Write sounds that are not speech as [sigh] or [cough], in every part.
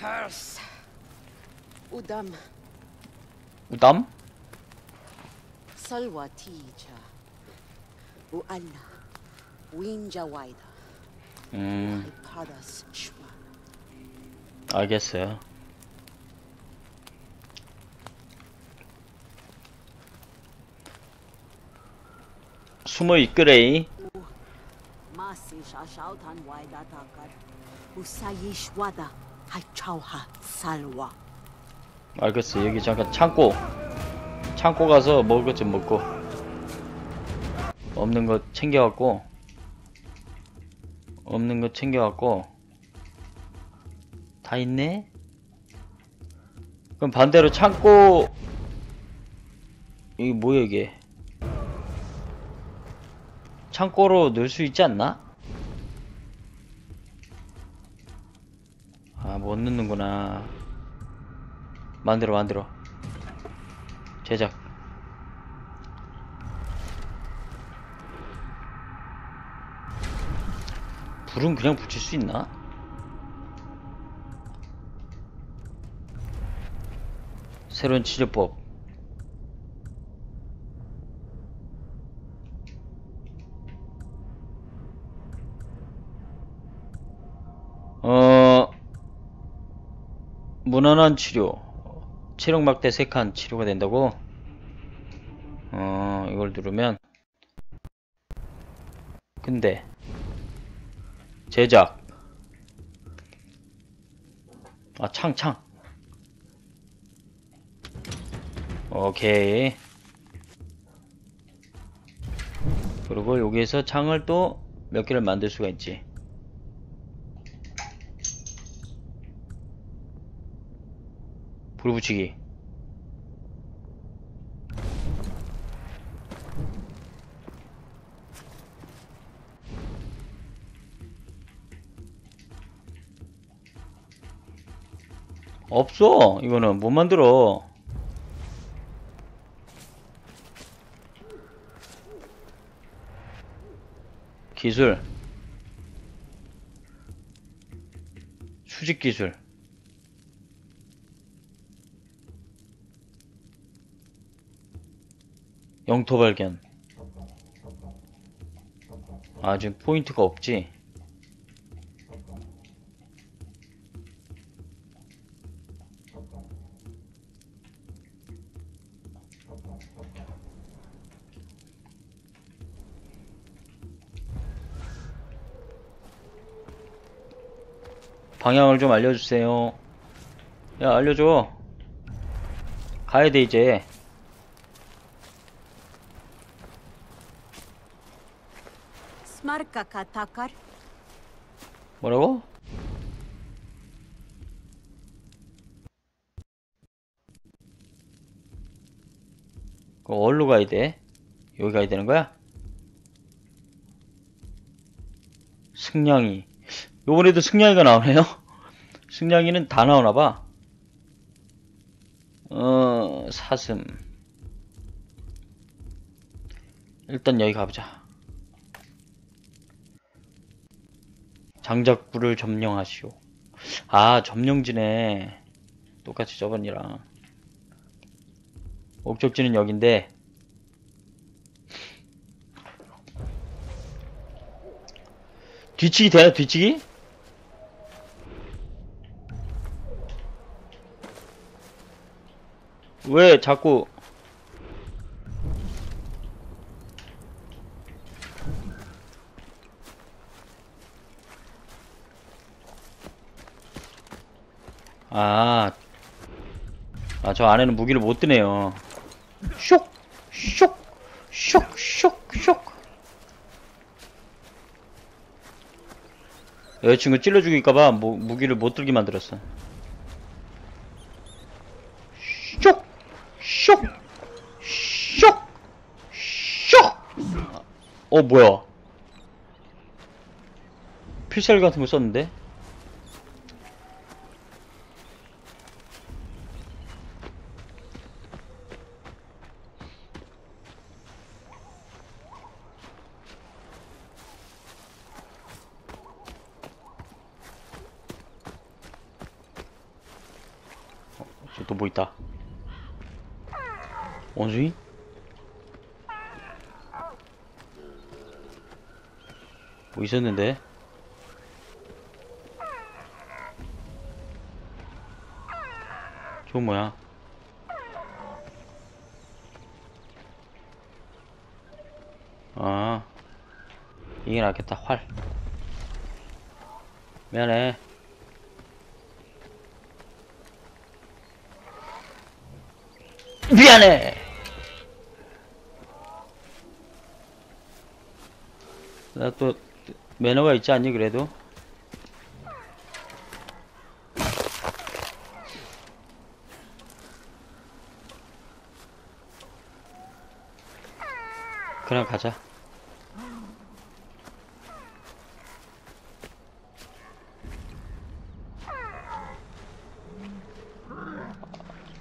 Purse. Udam. 우담? Salwa tija. Ualla. Winja waida. 음. 알겠어요. 숨어 있으레이. Masi shashautan waida takar. Usayish wada. Salwa. 알겠어. 여기 잠깐 창고. 창고 가서 먹을 것 좀 먹고. 없는 거 챙겨 갖고. 없는 거 챙겨 갖고. 다 있네? 그럼 반대로 창고. 이게 뭐야, 이게? 창고로 넣을 수 있지 않나? 못 넣는구나. 만들어 만들어 제작 불은 그냥 붙일 수 있나? 새로운 치료법 어 무난한 치료 체력막대 3칸 치료가 된다고? 어, 이걸 누르면 근데 제작. 아, 창, 창. 오케이. 그리고 여기에서 창을 또 몇 개를 만들 수가 있지 불 붙이기. 없어 이거는. 못 만들어. 기술. 수직 기술 영토 발견. 아, 지금 포인트가 없지? 방향을 좀 알려주세요. 야, 알려줘. 가야 돼, 이제. Smarka ka takar. 뭐라고? 그 어디로 가야 돼? 여기 가야 되는 거야? 승냥이 요번에도 승냥이가 나오네요 [laughs] 승냥이는 다 나오나봐 어 사슴 일단 여기 가보자 장작불을 점령하시오. 아, 점령지네. 똑같이 저번이랑. 목적지는 여긴데. 뒤치기 되나, 뒤치기? 왜 자꾸 아, 아, 저 안에는 무기를 못 드네요. 쇽! 쇽! 쇽! 쇽! 쇽! 여자친구 찔러 죽일까봐 무, 무기를 못 들게 만들었어. 쇽! 쇽! 쇽! 쇽! 어, 뭐야. 필살 같은 거 썼는데? 또 뭐 있다. 원숭이? 뭐 있었는데? 저건 뭐야? 아, 이게 낫겠다, 활. 미안해. 미안해! 나 또, 매너가 있지 않니, 그래도? 그냥 가자.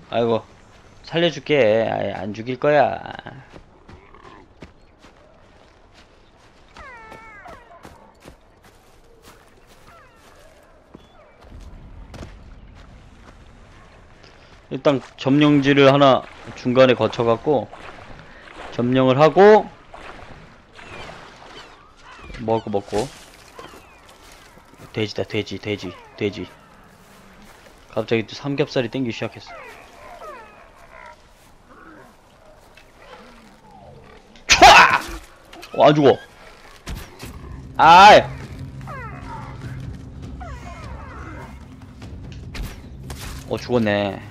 아이고, 살려줄게. 아이, 안 죽일 거야. 일단 점령지를 하나 중간에 거쳐갖고 점령을 하고 거 먹고. 돼지다 돼지 돼지 돼지. 갑자기 또 삼겹살이 땡기기 시작했어. 촤! 어, 안 죽어. 아이! 어 죽었네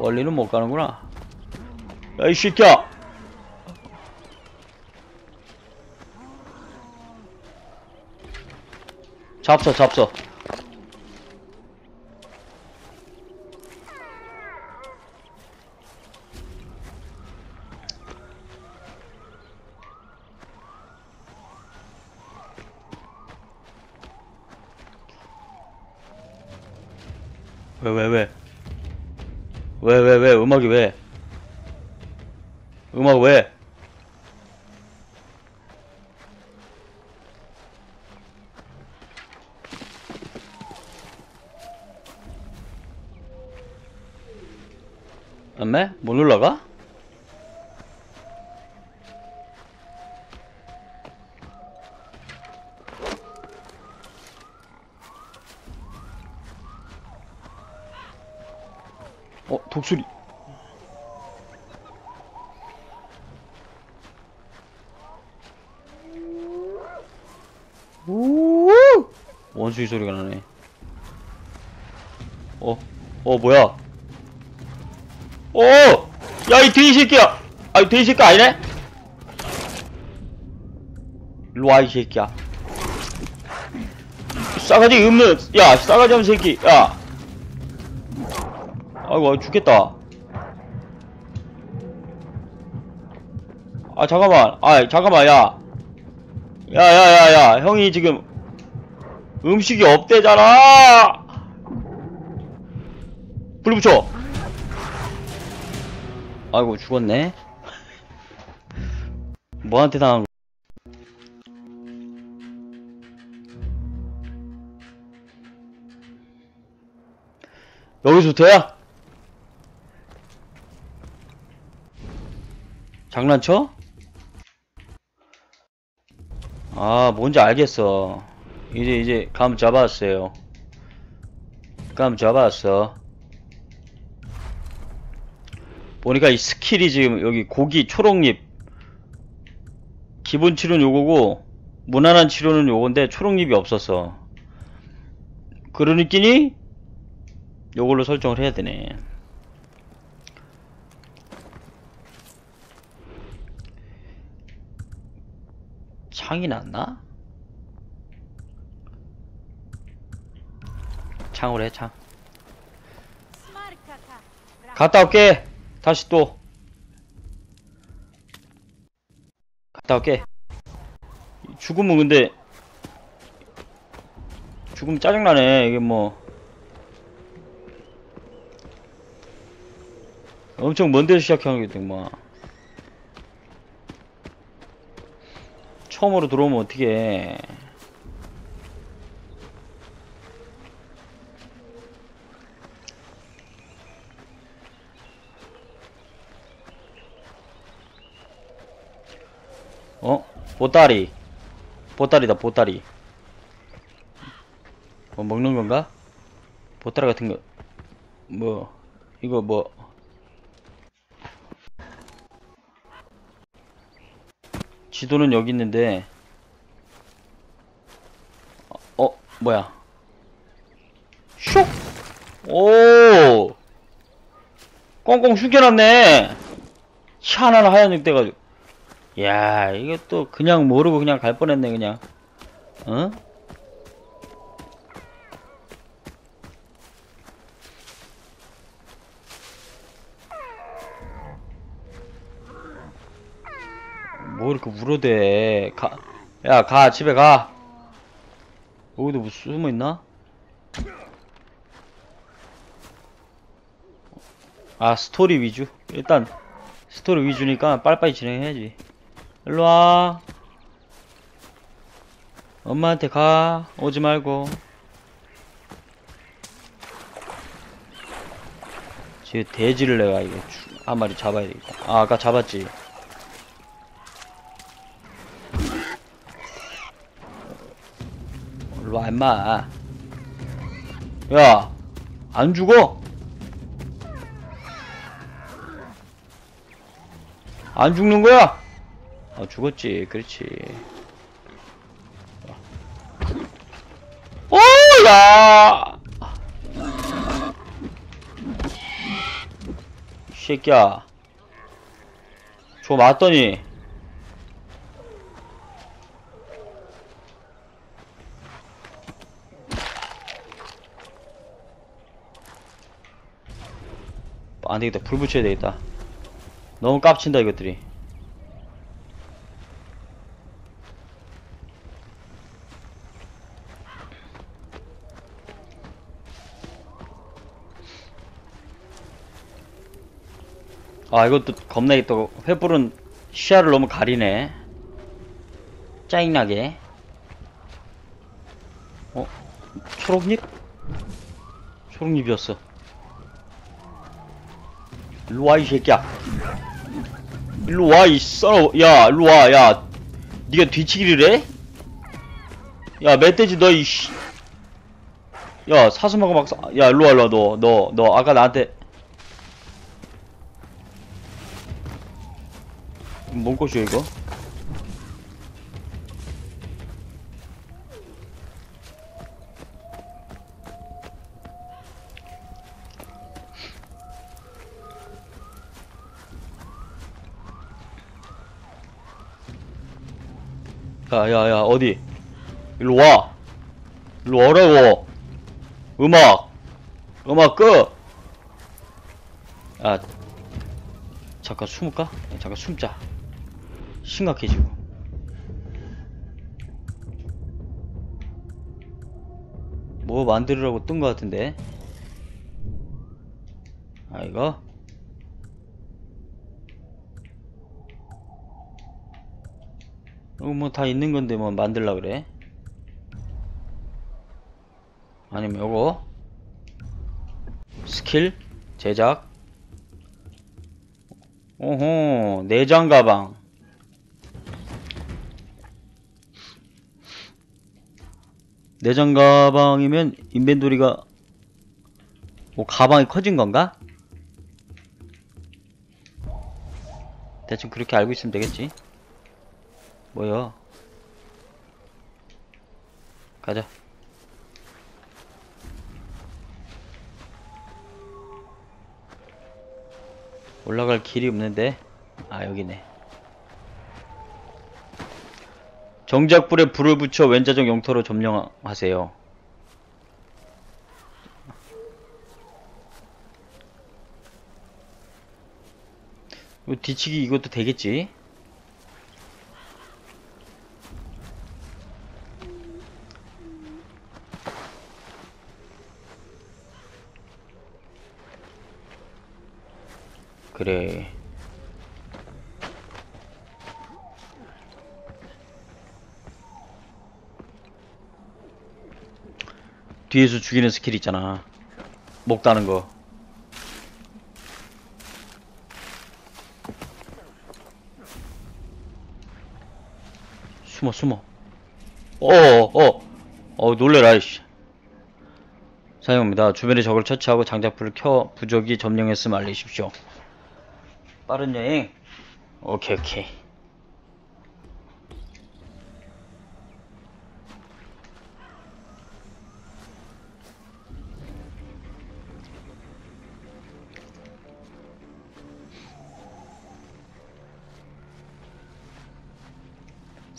멀리는 못 가는구나. 야 이 새끼야! 잡서 잡서. 왜 왜 왜? 왜왜왜 음악이 왜? 음악 왜? 엄매? 못 올라가? 어, 독수리. 우 원숭이 소리가 나네. 어, 어, 뭐야? 오! 야, 이 돼지 새끼야! 아, 이 돼지 새끼 아니네? 일로 와, 이 새끼야. 싸가지 없는, 야, 싸가지 없는 새끼, 야! 아이고, 죽겠다. 아, 잠깐만. 아, 잠깐만, 야. 야, 야, 야, 야. 형이 지금 음식이 없대잖아! 불 붙여! 아이고, 죽었네. [laughs] 뭐한테 당한 거 여기서부터야? 장난쳐? 아, 뭔지 알겠어. 이제, 이제, 감 잡았어요. 감 잡았어. 보니까 이 스킬이 지금 여기 고기 초록잎. 기본 치료는 요거고, 무난한 치료는 요건데, 초록잎이 없었어. 그러니끼니, 요걸로 설정을 해야 되네. 창이 났나? 창으로 해, 창. 갔다 올게! 다시 또. 갔다 올게. 죽으면 근데, 죽으면 짜증나네, 이게 뭐. 엄청 먼 데서 시작하게 막. 처음으로 들어오면 어떻게 보따리. 보따리다, 보따리. 뭐 먹는 건가? 보따리 같은 거. 뭐, 이거 뭐. 지도는 여기 있는데. 어, 어, 뭐야. 슉! 오! 꽁꽁 숨겨놨네! 희한한 하얀 늑 돼가지고. 야, 이거 또 그냥 모르고 그냥 갈 뻔했네, 그냥. 어? 뭐 이렇게 울어대. 가, 야, 가, 집에 가. 여기도 뭐 숨어 있나? 아, 스토리 위주? 일단, 스토리 위주니까 빨리빨리 진행해야지. 일로와. 엄마한테 가. 오지 말고. 지금 돼지를 내가 이거 주- 한 마리 잡아야 되겠다. 아, 아까 잡았지. 일로와, 임마. 야, 안 죽어? 안 죽는 거야? 아, 죽었지. 그렇지. 오, 야! 이 새끼야. 저 맞더니. 안 되겠다. 불 붙여야 되겠다. 너무 깝친다, 이것들이. 아, 이것도 겁나게 또, 횃불은 시야를 너무 가리네. 짜증나게. 어? 초록잎? 초록잎이었어. 일로 와, 이 새끼야. 일로 와, 이 썰어. 야, 일로 와, 야. 니가 뒤치기를 해? 야, 멧돼지 너, 이 씨. 야, 사슴하고 막, 사... 야, 일로 와, 일로 와, 너, 너, 너, 아까 나한테. 뭔 꽃이야, 이거? 야, 야, 야, 어디? 일로 와. 일로 오라고. 음악. 음악 끄. 야, 잠깐 숨을까? 야, 잠깐 숨자. 심각해지고. 뭐 만들으라고 뜬 것 같은데? 아, 이거? 이거 뭐 다 있는 건데 뭐 만들라 그래? 아니면 요거 스킬 제작 오호 내장 가방 내장 가방이면 인벤토리가 뭐 가방이 커진 건가? 대충 그렇게 알고 있으면 되겠지 뭐야? 가자. 올라갈 길이 없는데? 아, 여기네. 정작불에 불을 붙여 왼자적 영토로 점령하세요. 뒤치기 이것도 되겠지? 그래. 뒤에서 죽이는 스킬 있잖아. 목 따는 거. 숨어 숨어. 어어 어. 놀래라 이씨. 사용합니다. 주변의 적을 처치하고 장작불을 켜 부적이 점령했음 알리십시오. 빠른 여행. 오케이 오케이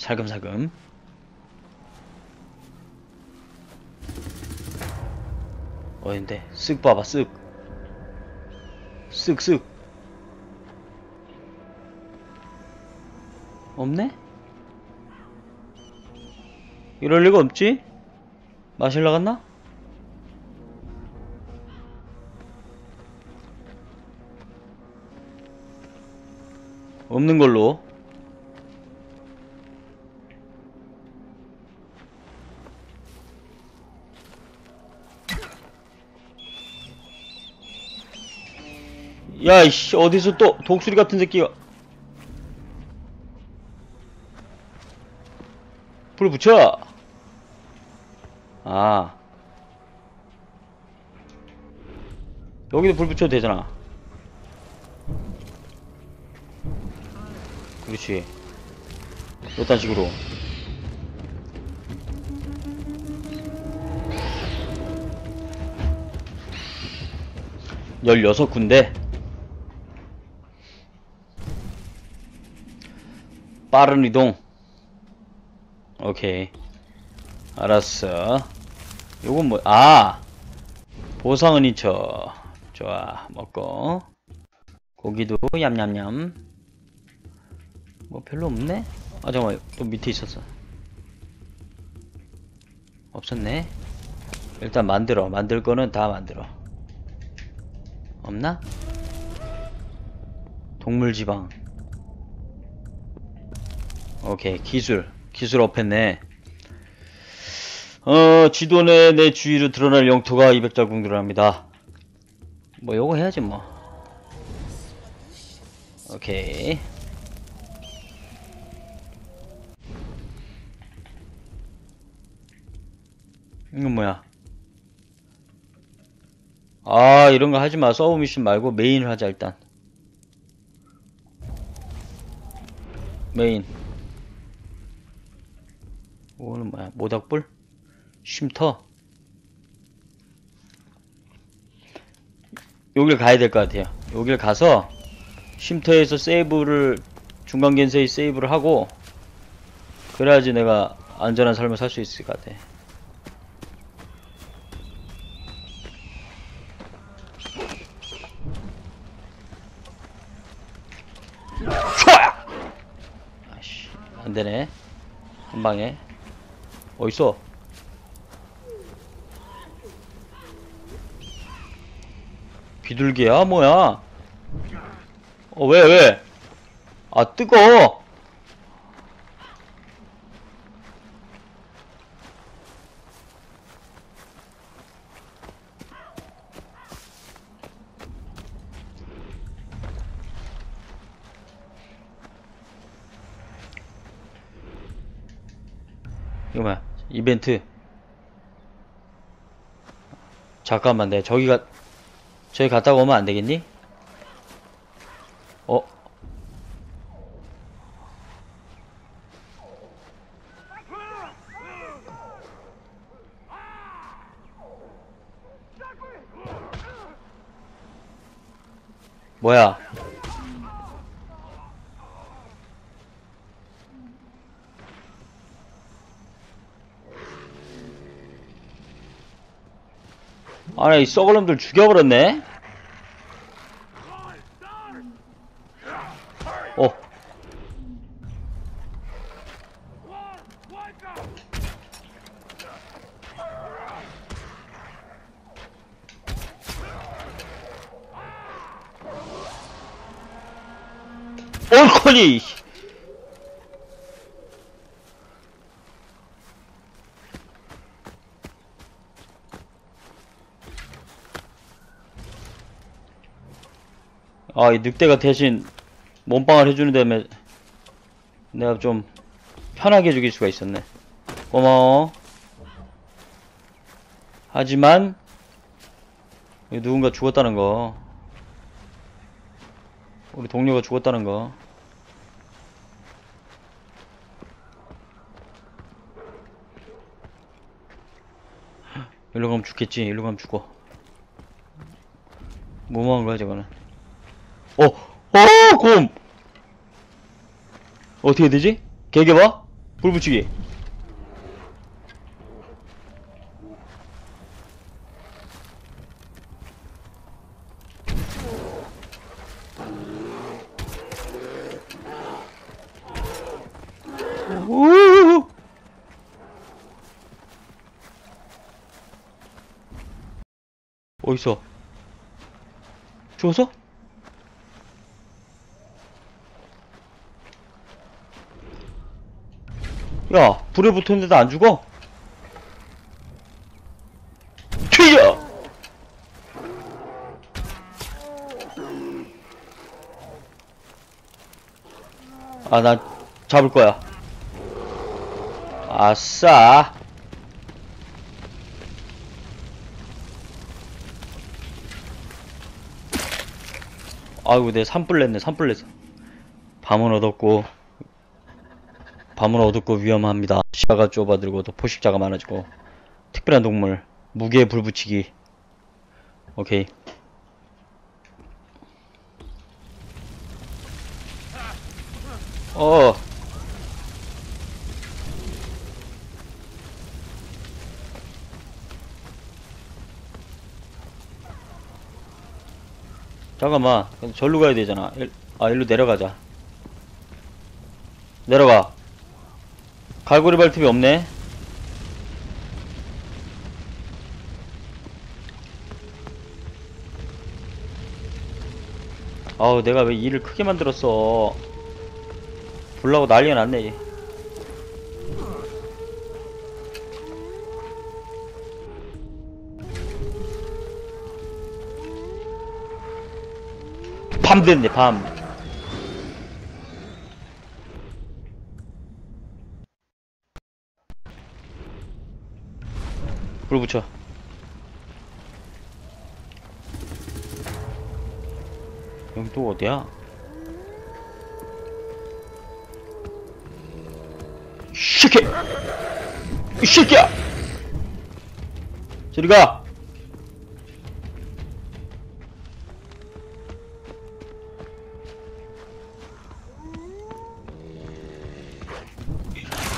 살금살금 어딘데 쓱 봐봐 쓱 쓱쓱 없네? 이럴 리가 없지? 마실러 갔나? 없는 걸로 야, 이씨, 어디서 또 독수리 같은 새끼가. 불 붙여! 아. 여기도 불 붙여도 되잖아. 그렇지. 이딴 식으로. 열여섯 군데. 빠른 이동. 오케이. 알았어. 요건 뭐, 아! 보상은 이쳐. 좋아. 먹고. 고기도 얌얌얌. 뭐 별로 없네? 아, 잠깐만. 또 밑에 있었어. 없었네. 일단 만들어. 만들 거는 다 만들어. 없나? 동물 지방. 오케이 기술. 기술 업했네. 어 지도 내 내 주위로 드러날 영토가 200자국 늘어납니다. 뭐 요거 해야지 뭐. 오케이. 이건 뭐야? 아 이런 거 하지마. 서브 미션 말고 메인을 하자 일단. 메인 이거는 뭐야? 모닥불? 쉼터? 여길 가야 될 것 같아요. 여길 가서 쉼터에서 세이브를 중간 겐세이 세이브를 하고 그래야지 내가 안전한 삶을 살 수 있을 것 같아. 촤! 아씨, 안 되네. 한 방에. 어딨어? 비둘기야? 뭐야? 어, 왜, 왜? 아, 뜨거! 이거 뭐야? 이벤트. 잠깐만, 내 저기가, 저기 갔다가 오면 안 되겠니? 어? 뭐야? 아니, 이 썩을 놈들 죽여버렸네? 어. 얼커니! 아, 이 늑대가 대신 몸빵을 해주는 다음에 내가 좀 편하게 죽일 수가 있었네. 고마워. 하지만 누군가 죽었다는 거. 우리 동료가 죽었다는 거. 일로 가면 죽겠지. 일로 가면 죽어. 뭐뭐한 거야, 저거는. 어! 어! 곰! 어떻게 되지? 개개 봐? 불 붙이기. 우 어딨어? 죽었어? 야, 불에 붙었는데도 안 죽어? 튀어! 아, 나 잡을 거야. 아싸. 아이고, 내 산불 냈네, 산불 냈어. 밤은 어둡고, 밤은 어둡고 위험합니다. 시야가 좁아들고 또 포식자가 많아지고 특별한 동물 무게에 불 붙이기. 오케이. 어. 잠깐만. 절로 가야 되잖아. 일- 아 일로 내려가자. 내려가 갈고리 발톱이 없네. 아우 내가 왜 일을 크게 만들었어. 불나고 난리가 났네. 밤 됐네 밤. 불 붙여. 여기 또 어디야? 이 새끼! 이 새끼야! 저리 가!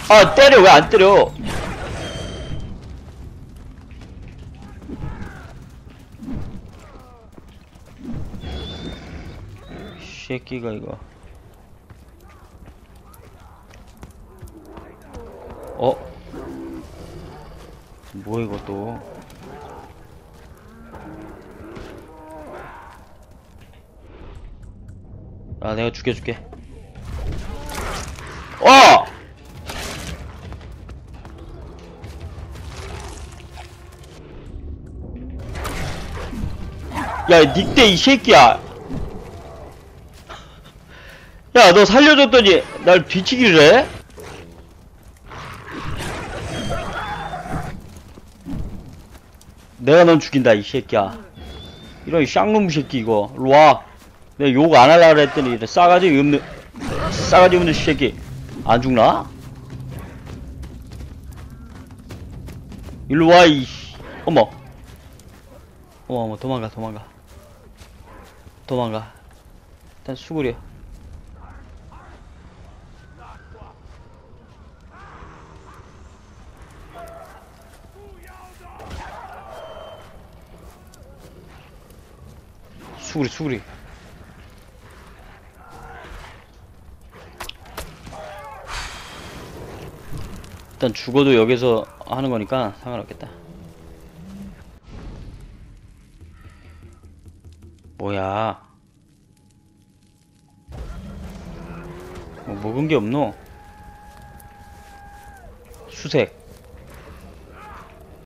아, 때려! 왜 안 때려? 새끼가 이거 어? 뭐야 이것도 아 내가 죽여줄게 어! 야 닉대 이 새끼야 야, 너 살려줬더니 날 뒤치기를 해? 내가 넌 죽인다, 이 새끼야. 이런 쌍놈 새끼, 이거. 일로 와. 내가 욕 안 하려고 했더니, 이래 싸가지 없는, 싸가지 없는 새끼. 안 죽나? 일로 와, 이, 어머. 어머, 어머, 도망가, 도망가. 도망가. 일단 수그려. 수그리 수그리. 일단 죽어도 여기서 하는 거니까 상관없겠다. 뭐야? 뭐 먹은 게 없노? 수색